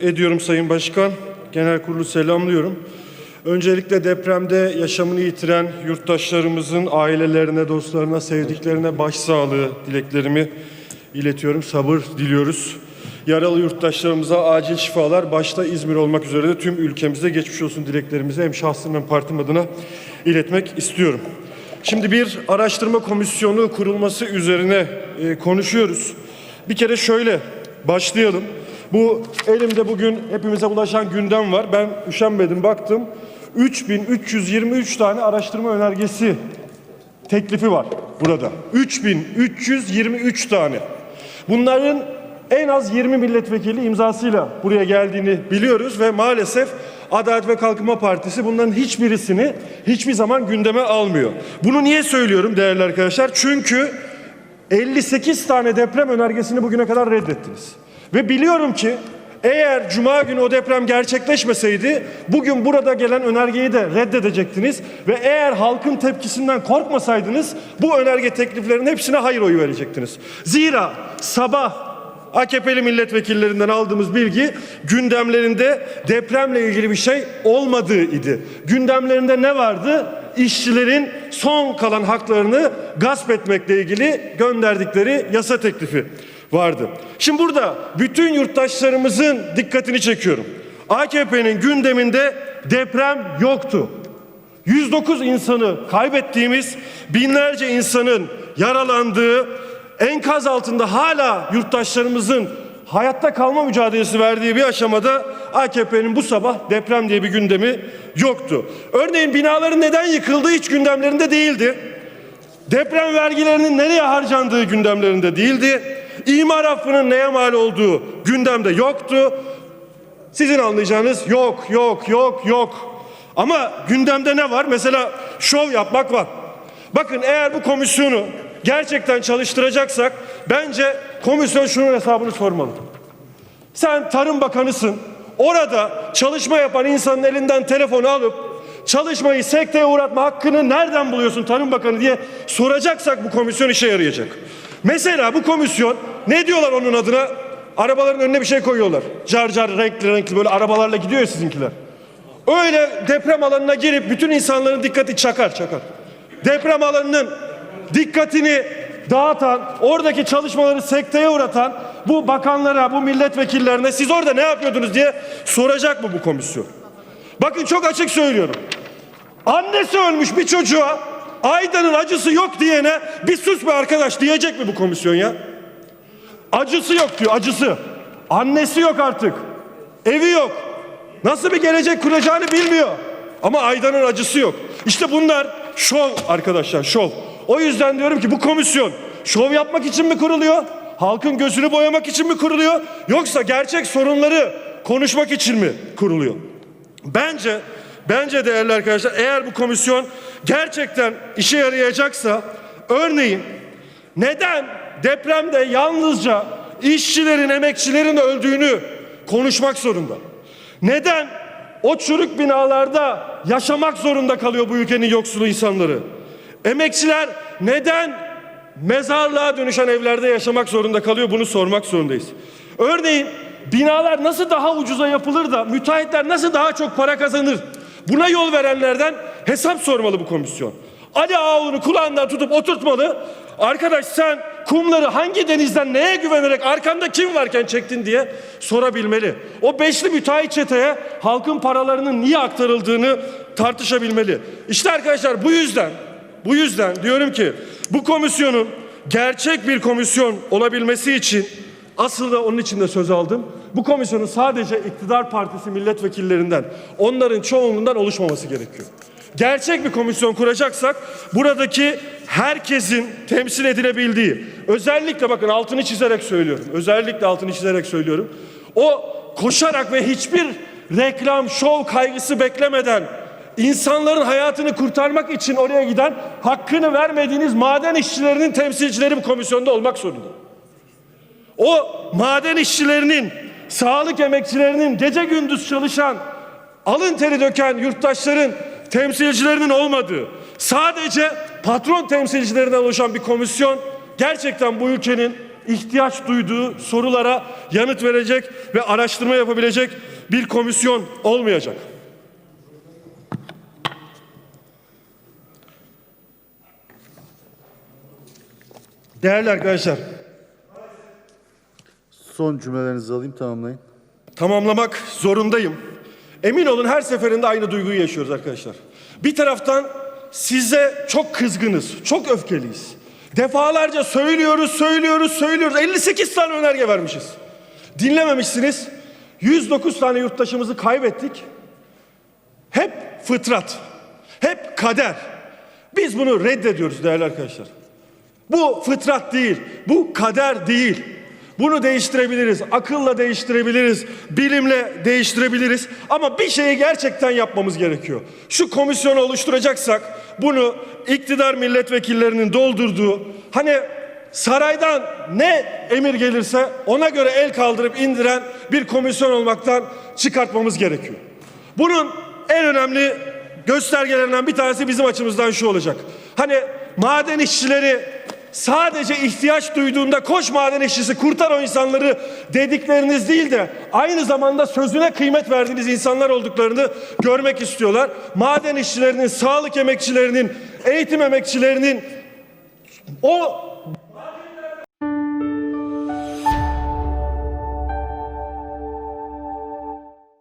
ediyorum Sayın Başkan. Genel kurulu selamlıyorum. Öncelikle depremde yaşamını yitiren yurttaşlarımızın ailelerine, dostlarına, sevdiklerine başsağlığı dileklerimi iletiyorum. Sabır diliyoruz. Yaralı yurttaşlarımıza acil şifalar, başta İzmir olmak üzere de tüm ülkemize geçmiş olsun dileklerimizi hem şahsım hem partim adına iletmek istiyorum. Şimdi bir araştırma komisyonu kurulması üzerine e, konuşuyoruz. Bir kere şöyle başlayalım. Bu elimde bugün hepimize ulaşan gündem var. Ben üşenmedim baktım. 3323 tane araştırma önergesi teklifi var burada. 3323 tane. Bunların en az 20 milletvekili imzasıyla buraya geldiğini biliyoruz ve maalesef Adalet ve Kalkınma Partisi bunların hiçbirisini hiçbir zaman gündeme almıyor. Bunu niye söylüyorum değerli arkadaşlar? Çünkü 58 tane deprem önergesini bugüne kadar reddettiniz. Ve biliyorum ki eğer cuma günü o deprem gerçekleşmeseydi bugün burada gelen önergeyi de reddedecektiniz ve eğer halkın tepkisinden korkmasaydınız bu önerge tekliflerinin hepsine hayır oyu verecektiniz. Zira sabah AKP'li milletvekillerinden aldığımız bilgi gündemlerinde depremle ilgili bir şey olmadığı idi. Gündemlerinde ne vardı? İşçilerin son kalan haklarını gasp etmekle ilgili gönderdikleri yasa teklifi vardı. Şimdi burada bütün yurttaşlarımızın dikkatini çekiyorum. AKP'nin gündeminde deprem yoktu. 109 insanı kaybettiğimiz, binlerce insanın yaralandığı, enkaz altında hala yurttaşlarımızın hayatta kalma mücadelesi verdiği bir aşamada AKP'nin bu sabah deprem diye bir gündemi yoktu. Örneğin binaların neden yıkıldığı hiç gündemlerinde değildi. Deprem vergilerinin nereye harcandığı gündemlerinde değildi. İmar affının neye mal olduğu gündemde yoktu. Sizin anlayacağınız yok, yok, yok, yok. Ama gündemde ne var? Mesela şov yapmak var. Bakın eğer bu komisyonu gerçekten çalıştıracaksak bence komisyon şunun hesabını sormalı. Sen Tarım Bakanısın. Orada çalışma yapan insanın elinden telefonu alıp çalışmayı sekteye uğratma hakkını nereden buluyorsun Tarım Bakanı diye soracaksak bu komisyon işe yarayacak. Mesela bu komisyon ne diyorlar onun adına? Arabaların önüne bir şey koyuyorlar. Car car renkli renkli böyle arabalarla gidiyor ya sizinkiler. Öyle deprem alanına girip bütün insanların dikkati çakar çakar. Deprem alanının dikkatini dağıtan, oradaki çalışmaları sekteye uğratan bu bakanlara, bu milletvekillerine siz orada ne yapıyordunuz diye soracak mı bu komisyon? Bakın çok açık söylüyorum. Annesi ölmüş bir çocuğa Aydan'ın acısı yok diyene bir sus be arkadaş diyecek mi bu komisyon ya? Acısı yok diyor acısı. Annesi yok artık. Evi yok. Nasıl bir gelecek kuracağını bilmiyor. Ama Aydan'ın acısı yok. İşte bunlar şov arkadaşlar şov. O yüzden diyorum ki bu komisyon şov yapmak için mi kuruluyor? Halkın gözünü boyamak için mi kuruluyor? Yoksa gerçek sorunları konuşmak için mi kuruluyor? Bence bence değerli arkadaşlar eğer bu komisyon gerçekten işe yarayacaksa örneğin neden depremde yalnızca işçilerin, emekçilerin öldüğünü konuşmak zorunda? Neden o çürük binalarda yaşamak zorunda kalıyor bu ülkenin yoksulu insanları? Emekçiler neden mezarlığa dönüşen evlerde yaşamak zorunda kalıyor? Bunu sormak zorundayız. Örneğin binalar nasıl daha ucuza yapılır da müteahhitler nasıl daha çok para kazanır? Buna yol verenlerden hesap sormalı bu komisyon. Ali Ağaoğlu'nu kulağından tutup oturtmalı. Arkadaş sen kumları hangi denizden neye güvenerek arkanda kim varken çektin diye sorabilmeli. O beşli müteahhit çeteye halkın paralarının niye aktarıldığını tartışabilmeli. İşte arkadaşlar bu yüzden bu yüzden diyorum ki bu komisyonun gerçek bir komisyon olabilmesi için aslında onun için de söz aldım. Bu komisyonun sadece iktidar partisi milletvekillerinden, onların çoğunluğundan oluşmaması gerekiyor. Gerçek bir komisyon kuracaksak buradaki herkesin temsil edilebildiği, özellikle bakın altını çizerek söylüyorum, özellikle altını çizerek söylüyorum. O koşarak ve hiçbir reklam, şov kaygısı beklemeden insanların hayatını kurtarmak için oraya giden hakkını vermediğiniz maden işçilerinin temsilcileri bu komisyonda olmak zorunda. O maden işçilerinin, sağlık emekçilerinin, gece gündüz çalışan, alın teri döken yurttaşların temsilcilerinin olmadığı, sadece patron temsilcilerinden oluşan bir komisyon gerçekten bu ülkenin ihtiyaç duyduğu sorulara yanıt verecek ve araştırma yapabilecek bir komisyon olmayacak. Değerli arkadaşlar, Son cümlelerinizi alayım tamamlayın. tamamlamak zorundayım. Emin olun her seferinde aynı duyguyu yaşıyoruz arkadaşlar. Bir taraftan size çok kızgınız, çok öfkeliyiz. Defalarca söylüyoruz, söylüyoruz, söylüyoruz. 58 tane önerge vermişiz. Dinlememişsiniz. 109 tane yurttaşımızı kaybettik. Hep fıtrat, hep kader. Biz bunu reddediyoruz değerli arkadaşlar. Bu fıtrat değil, bu kader değil. Bunu değiştirebiliriz, akılla değiştirebiliriz, bilimle değiştirebiliriz. Ama bir şeyi gerçekten yapmamız gerekiyor. Şu komisyonu oluşturacaksak bunu iktidar milletvekillerinin doldurduğu, hani saraydan ne emir gelirse ona göre el kaldırıp indiren bir komisyon olmaktan çıkartmamız gerekiyor. Bunun en önemli göstergelerinden bir tanesi bizim açımızdan şu olacak. Hani maden işçileri sadece ihtiyaç duyduğunda koş maden işçisi kurtar o insanları dedikleriniz değil de aynı zamanda sözüne kıymet verdiğiniz insanlar olduklarını görmek istiyorlar. Maden işçilerinin, sağlık emekçilerinin, eğitim emekçilerinin o